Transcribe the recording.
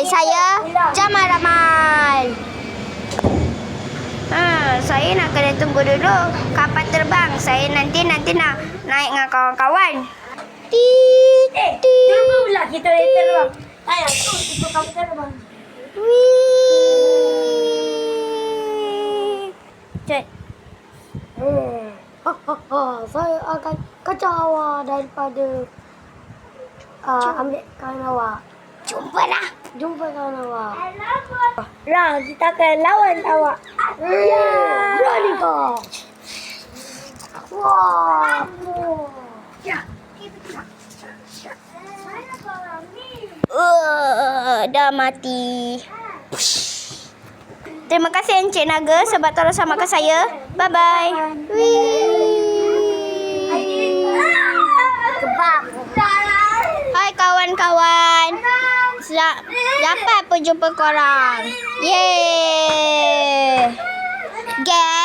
Hai, saya Jamal Ramal. Ha, saya nak kena tunggu dulu kapal terbang. Saya nanti nanti nak naik dengan kawan-kawan. Ti eh. Tunggu pula kita naik terbang. Ayah, tu ikut kapal terbang. Wee. Cek. Oh, ha. saya akan kacau awak daripada uh, ambil kawan awak. Jumpa lah. Jumpa kawan awak. Lah, kita akan lawan awak. Ya. Berani kau. Wah. Uh, dah mati. Terima kasih Encik Naga sebab tolong selamatkan saya. Bye-bye. Sebab. Sel- dapat pun jumpa korang. Yeay. Geng